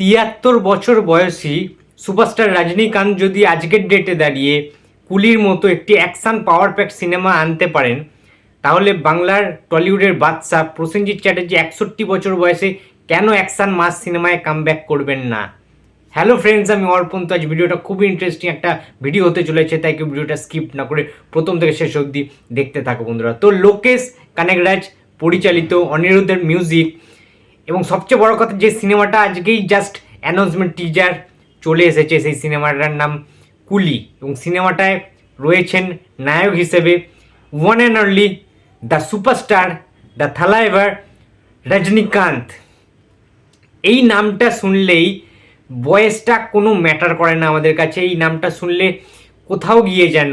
তিয়াত্তর বছর বয়সী সুপারস্টার রজনীকান্ত যদি আজকের ডেটে দাঁড়িয়ে কুলির মতো একটি অ্যাকশন পাওয়ার প্যাক সিনেমা আনতে পারেন, তাহলে বাংলার টলিউডের বাদশা প্রসেনজিৎ চ্যাটার্জি একষট্টি বছর বয়সে কেন অ্যাকশন মাস সিনেমায় কামব্যাক করবেন না? হ্যালো ফ্রেন্ডস আমি অর্পণ। তো আজ ভিডিওটা খুবই ইন্টারেস্টিং একটা ভিডিও হতে চলেছে, তাই কেউ ভিডিওটা স্কিপ না করে প্রথম থেকে শেষ অবধি দেখতে থাকো বন্ধুরা। তো লোকেশ কানেকরাজ পরিচালিত অনিরুদ্ধের মিউজিক এবং সবচেয়ে বড় কথা যে সিনেমাটা আজকেই জাস্ট অ্যানাউন্সমেন্ট টিজার চলে এসেছে, সেই সিনেমাটার নাম কুলি। এবং সিনেমাটায় রয়েছেন নায়ক হিসেবে one and only the superstar the Thalaivar Rajinikanth এই নামটা শুনলেই বয়সটা কোনো ম্যাটার করে না আমাদের কাছে। এই নামটা শুনলে কোথাও গিয়ে যেন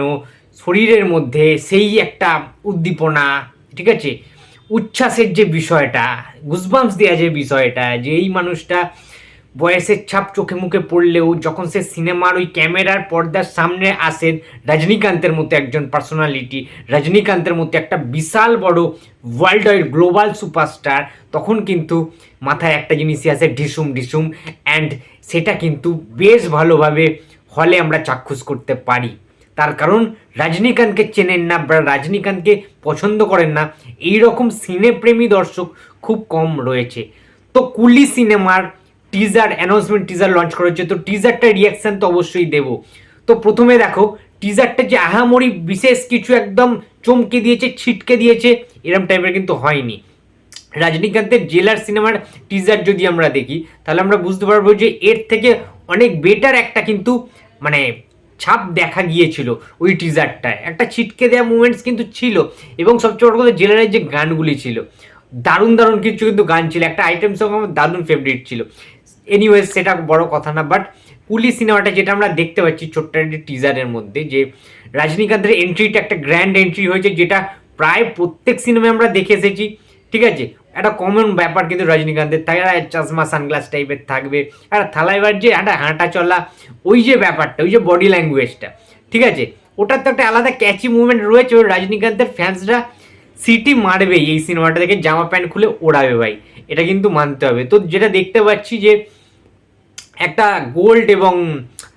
শরীরের মধ্যে সেই একটা উদ্দীপনা, ঠিক আছে? উচ্ছ্বাসের যে বিষয়টা গুজবাম্স দেওয়া যে বিষয়টা, যে এই মানুষটা বয়সের ছাপ চোখে মুখে পড়লেও যখন সে সিনেমার ওই ক্যামেরার পর্দার সামনে আসেন, রজনীকান্তের মতো একজন পার্সোনালিটি রজনীকান্তের মতো একটা বিশাল বড় ওয়ার্ল্ড ওয়াইড গ্লোবাল সুপারস্টার তখন কিন্তু মাথায় একটা জিনিসই আসে ঢিসুম ঢিসুম অ্যান্ড সেটা কিন্তু বেশ ভালোভাবে হলে আমরা চাক্ষুষ করতে পারি। তার কারণ রজনীকান্তকে চেনেন না বা রজনীকান্তকে পছন্দ করেন না। এই রকম সিনেপ্রেমী দর্শক খুব কম রয়েছে। তো কুলি সিনেমার টিজার অ্যানাউন্সমেন্ট টিজার লঞ্চ করা হচ্ছে। তো টিজারটা রিয়াকশান তো অবশ্যই দেব। তো প্রথমে দেখো টিজারটা যে আহামরি বিশেষ কিছু একদম চমকে দিয়েছে, ছিটকে দিয়েছে, এরম টাইপের কিন্তু হয়নি। রজনীকান্তের জেলার সিনেমার টিজার যদি আমরা দেখি, তাহলে আমরা বুঝতে পারব যে এর থেকে অনেক বেটার একটা কিন্তু মানে ছাপ দেখা গিয়েছিল ওই টিজারটায় একটা ছিটকে দেওয়া মুভমেন্টস কিন্তু ছিল এবং সবচেয়ে বড় কথা জেলারের যে গানগুলি ছিল। দারুণ দারুণ কিছু কিন্তু গান ছিল। একটা আইটেম সং আমার দারুণ ফেভারিট ছিল। এনিওয়েজ সেটা বড় কথা না বাট কুলি সিনেমাটা যেটা আমরা দেখতে পাচ্ছি ছোট্ট একটি টিজারের মধ্যে যে রজনীকান্তের এন্ট্রিটা একটা গ্র্যান্ড এন্ট্রি হয়েছে, যেটা প্রায় প্রত্যেক সিনেমায় আমরা দেখে এসেছি। ঠিক আছে? একটা কমন ব্যাপার কিন্তু রজনীকান্তের থাকে একটা চশমা সানগ্লাস টাইপের থাকবে। আর থালাইবার যে একটা হাঁটা চলা, ওই যে ব্যাপারটা, ওই যে বডি ল্যাঙ্গুয়েজটা ঠিক আছে? ওটার তো একটা আলাদা ক্যাচি মুভমেন্ট রয়েছে, ওই রজনীকান্তের ফ্যান্সরা সিটি মারবেই এই সিনেমাটা দেখে, জামা প্যান্ট খুলে ওড়াবে ভাই, এটা কিন্তু মানতে হবে। তো যেটা দেখতে পাচ্ছি যে একটা গোল্ড এবং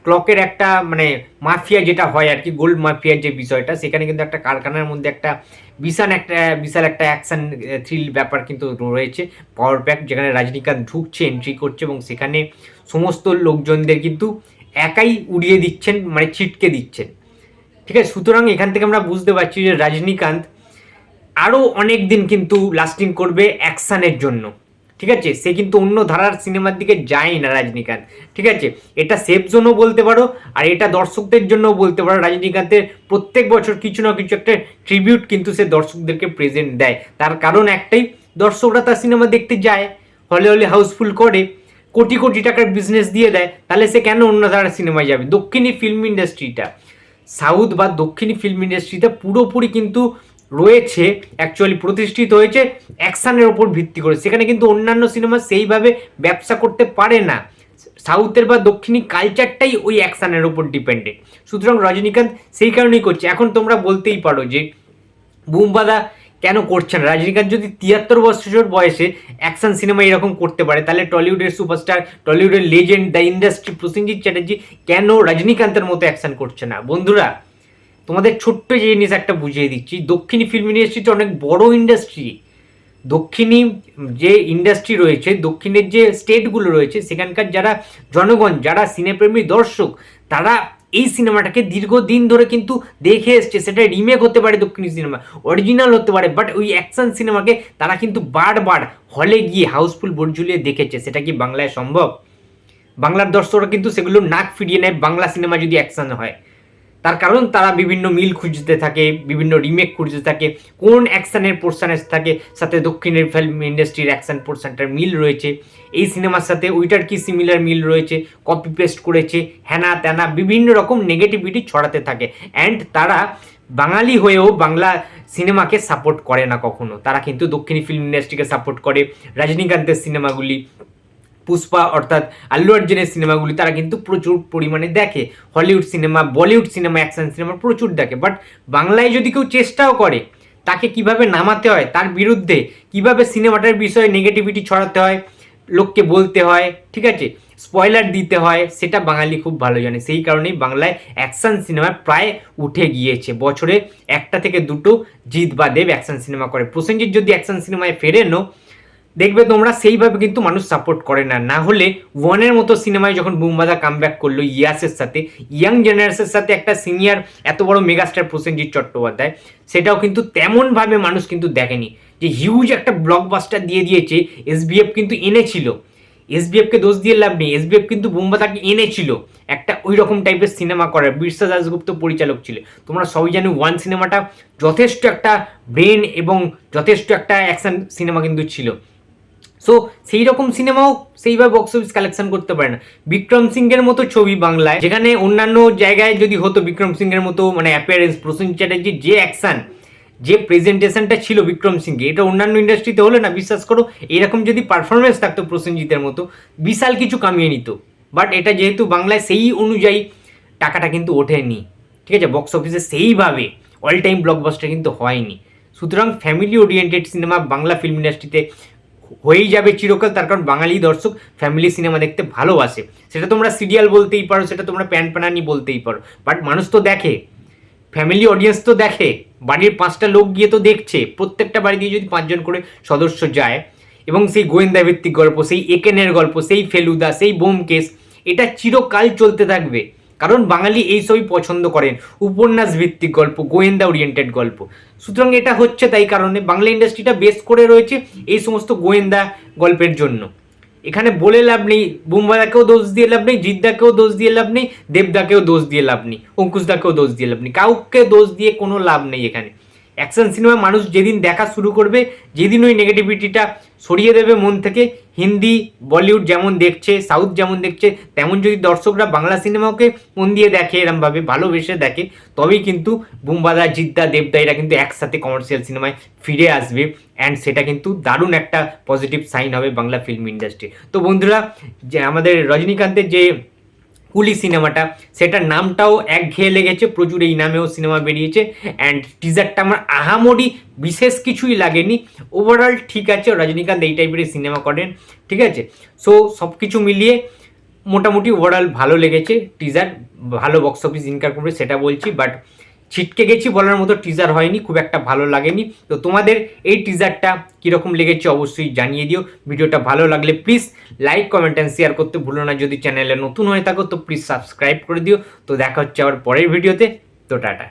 ক্লকের একটা মানে মাফিয়া যেটা হয় আর কি, গোল্ড মাফিয়ার যে বিষয়টা, সেখানে কিন্তু একটা কারখানার মধ্যে একটা বিশাল একটা বিশাল একটা অ্যাকশন থ্রিল ব্যাপার কিন্তু রয়েছে। পাওয়ার প্যাক যেখানে রজনীকান্ত ঢুকছে এন্ট্রি করছে এবং সেখানে সমস্ত লোকজনদের কিন্তু একাই উড়িয়ে দিচ্ছেন মানে ছিটকে দিচ্ছেন। ঠিক আছে? সুতরাং এখান থেকে আমরা বুঝতে পারছি যে রজনীকান্ত আরও অনেক দিন কিন্তু লাস্টিং করবে অ্যাকশানের জন্য। ঠিক আছে? সে কিন্তু অন্য ধারার সিনেমার দিকে যায় না রজনীকান্ত, ঠিক আছে? এটা সেফ জোনও বলতে পারো, আর এটা দর্শকদের জন্য বলতে পারো। রজনীকান্তের প্রত্যেক বছর কিছু না কিছু একটা ট্রিবিউট কিন্তু সে দর্শকদেরকে প্রেজেন্ট দেয়। তার কারণ একটাই, দর্শকরা তার সিনেমা দেখতে যায়, হলে হলে হাউসফুল করে, কোটি কোটি টাকার বিজনেস দিয়ে দেয়, তাহলে সে কেন অন্য ধারার সিনেমায় যাবে? দক্ষিণী ফিল্ম ইন্ডাস্ট্রিটা সাউথ বা দক্ষিণী ফিল্ম ইন্ডাস্ট্রিতে পুরোপুরি কিন্তু রয়েছে অ্যাকচুয়ালি প্রতিষ্ঠিত হয়েছে, অ্যাকশানের ওপর ভিত্তি করে। সেখানে কিন্তু অন্যান্য সিনেমা সেইভাবে ব্যবসা করতে পারে না। সাউথের বা দক্ষিণী কালচারটাই ওই অ্যাকশানের ওপর ডিপেন্ডেন্ট সুতরাং রজনীকান্ত সেই কারণেই করছে। এখন তোমরা বলতেই পারো যে, বুমবাদা কেন করছে না? রজনীকান্ত যদি তিয়াত্তর বছর বয়সে অ্যাকশন সিনেমা এরকম করতে পারে, তাহলে টলিউডের superstar, টলিউডের legend, the industry Prosenjit Chatterjee কেন রজনীকান্তের মতো অ্যাকশন করছে না? বন্ধুরা তোমাদের ছোট্ট যে জিনিস একটা বুঝিয়ে দিচ্ছি, দক্ষিণী ফিল্ম ইন্ডাস্ট্রিটা অনেক বড় ইন্ডাস্ট্রি দক্ষিণী যে ইন্ডাস্ট্রি রয়েছে, দক্ষিণের যে স্টেটগুলো রয়েছে, সেখানকার যারা জনগণ, যারা সিনেপ্রেমী দর্শক, তারা এই সিনেমাটাকে দীর্ঘদিন ধরে কিন্তু দেখে এসছে। সেটা রিমেক হতে পারে দক্ষিণী সিনেমা অরিজিনাল হতে পারে বাট ওই অ্যাকশন সিনেমাকে তারা কিন্তু বারবার হলে গিয়ে হাউসফুল বোর্ড ঝুলিয়ে দেখেছে। সেটা কি বাংলায় সম্ভব? বাংলার দর্শকরা কিন্তু সেগুলো নাক ফিরিয়ে নেয়, বাংলা সিনেমা যদি অ্যাকশন হয়। তার কারণ তারা বিভিন্ন মিল খুঁজতে থাকে, বিভিন্ন রিমেক খুঁজতে থাকে, কোন অ্যাকশানের পোর্শনের থাকে, সাথে দক্ষিণের ফিল্ম ইন্ডাস্ট্রির অ্যাকশন পোর্শনটার মিল রয়েছে। এই সিনেমার সাথে ওইটার কি সিমিলার মিল রয়েছে কপি পেস্ট করেছে হ্যানা ত্যানা বিভিন্ন রকম নেগেটিভিটি ছড়াতে থাকে। অ্যান্ড তারা বাঙালি হয়েও বাংলা সিনেমাকে সাপোর্ট করে না কখনো। তারা কিন্তু দক্ষিণী ফিল্ম ইন্ডাস্ট্রিকে সাপোর্ট করে, রজনীকান্তের সিনেমাগুলি পুষ্পা অর্থাৎ আল্লু অর্জুনের সিনেমাগুলি, তারা কিন্তু প্রচুর পরিমাণে দেখে। Hollywood cinema, Bollywood cinema, action cinema প্রচুর দেখে। বাট বাংলায় যদি কেউ চেষ্টাও করে তাকে কীভাবে নামাতে হয়, তার বিরুদ্ধে কীভাবে সিনেমাটার বিষয়ে নেগেটিভিটি ছড়াতে হয়, লোককে বলতে হয়, ঠিক আছে? স্পয়লার দিতে হয়, সেটা বাঙালি খুব ভালো জানে। সেই কারণেই বাংলায় অ্যাকশন সিনেমা প্রায় উঠে গিয়েছে। বছরে একটা থেকে দুটো জিত বা দেব অ্যাকশন সিনেমা করে। প্রসেনজিৎ যদি অ্যাকশন সিনেমায় ফেরেনও দেখবে তোমরা সেইভাবে কিন্তু মানুষ সাপোর্ট করে না। না হলে ওয়ানের মতো সিনেমায় যখন বুমবাদা কামব্যাক করল ইয়াসের সাথে ইয়াং জেনারেশনের সাথে একটা সিনিয়র এত বড় মেগাস্টার প্রসেনজিৎ চট্টোপাধ্যায়, সেটাও কিন্তু তেমনভাবে মানুষ কিন্তু দেখেনি। যে হিউজ একটা ব্লকবাস্টার দিয়ে দিয়েছে এসবিএফ কিন্তু এনেছিল। এসবিএফকে দোষ দিয়ে লাভ নেই এসবিএফ কিন্তু বুম্বাদাকে এনেছিল। একটা ওই রকম টাইপের সিনেমা করার, বিরসা দাসগুপ্ত পরিচালক ছিল। তোমরা সবাই জানো ওয়ান সিনেমাটা যথেষ্ট একটা ব্রেন এবং যথেষ্ট একটা অ্যাকশন সিনেমা কিন্তু ছিল। সো সেই রকম সিনেমাও সেইভাবে বক্স অফিস কালেকশন করতে পারে না। বিক্রম সিংহের মতো ছবি বাংলায়, যেখানে অন্যান্য জায়গায় যদি হতো বিক্রম সিংহের মতো মানে অ্যাপিয়ারেন্স প্রসেনজিৎ চ্যাটার্জির যে অ্যাকশন যে প্রেজেন্টেশনটা ছিল বিক্রম সিংহে এটা অন্যান্য ইন্ডাস্ট্রিতে হলে না, বিশ্বাস করো, এরকম যদি পারফরমেন্স থাকতো প্রসেনজিতের মতো, বিশাল কিছু কামিয়ে নিত। বাট এটা যেহেতু বাংলায় সেই অনুযায়ী টাকাটা কিন্তু ওঠেনি। ঠিক আছে বক্স অফিসে সেইভাবে অল টাইম ব্লকবাস্টার কিন্তু হয়নি। সুতরাং family oriented cinema Bangla film ইন্ডাস্ট্রিতে হয়েই যাবে চিরকাল, তার কারণ বাঙালি দর্শক ফ্যামিলি সিনেমা দেখতে ভালোবাসে। সেটা তোমরা সিরিয়াল বলতেই পারো, সেটা তোমরা প্যান প্যানানি বলতেই পারো। বাট মানুষ তো দেখে ফ্যামিলি অডিয়েন্স তো দেখে, বাড়ির পাঁচটা লোক গিয়ে তো দেখছে, প্রত্যেকটা বাড়ি দিয়ে যদি পাঁচজন করে সদস্য যায়, এবং সেই গোয়েন্দা ভিত্তিক গল্প, সেই একেনের গল্প, সেই ফেলুদা, সেই বোমকেস, এটা চিরকাল চলতে থাকবে। কারণ বাঙালি এই সবই পছন্দ করেন। উপন্যাস ভিত্তিক গল্প, গোয়েন্দা ওরিয়েন্টেড গল্প। সুতরাং এটা হচ্ছে তাই কারণে বাংলা ইন্ডাস্ট্রিটা বেস করে রয়েছে এই সমস্ত গোয়েন্দা গল্পের জন্য। এখানে বলে লাভ নেই, বুমবাদাকেও দোষ দিয়ে লাভ নেই, জিদ্দাকেও দোষ দিয়ে লাভ নেই, দেবদাকেও দোষ দিয়ে লাভ নেই, অঙ্কুশদাকেও দোষ দিয়ে লাভ নেই, কাউকে দোষ দিয়ে কোনো লাভ নেই এখানে। অ্যাকশন সিনেমা মানুষ যেদিন দেখা শুরু করবে, যেদিন ওই নেগেটিভিটিটা সরিয়ে দেবে মন থেকে, হিন্দি, বলিউড যেমন দেখছে, সাউথ যেমন দেখছে, তেমন যদি দর্শকরা বাংলা সিনেমাকে মন দিয়ে দেখে, এরমভাবে ভালোবেসে দেখে, তবেই কিন্তু বুমবাদা, জিদ্দা, দেবদা এরা কিন্তু একসাথে কমার্শিয়াল সিনেমায় ফিরে আসবে অ্যান্ড সেটা কিন্তু দারুণ একটা পজিটিভ সাইন হবে বাংলা ফিল্ম ইন্ডাস্ট্রি তো বন্ধুরা, যে আমাদের রজনীকান্তের যে কুলি সিনেমাটা। সেটার নামটাও একঘেয়ে লেগেছে, প্রচুর এই নামেও সিনেমা বেরিয়েছে। অ্যান্ড টিজারটা আমার আহামরি বিশেষ কিছুই লাগেনি। ওভারঅল ঠিক আছে, রজনীকান্ত এই টাইপের সিনেমা করেন, ঠিক আছে? সো সব কিছু মিলিয়ে মোটামুটি ওভারঅল ভালো লেগেছে টিজার ভালো বক্স অফিস ইনকাম করবে সেটা বলছি বাট ছিটকে গেছি বলার মতো টিজার হয়নি, খুব একটা ভালো লাগেনি। তো তোমাদের এই টিজারটা কীরকম লেগেছে অবশ্যই জানিয়ে দিও। ভিডিওটা ভালো লাগলে please like comment and share করতে ভুলো না। যদি চ্যানেলে নতুন হয়ে থাকো, তো প্লিজ সাবস্ক্রাইব করে দিও। তো দেখা হচ্ছে আবার পরের ভিডিওতে। তো টাটা।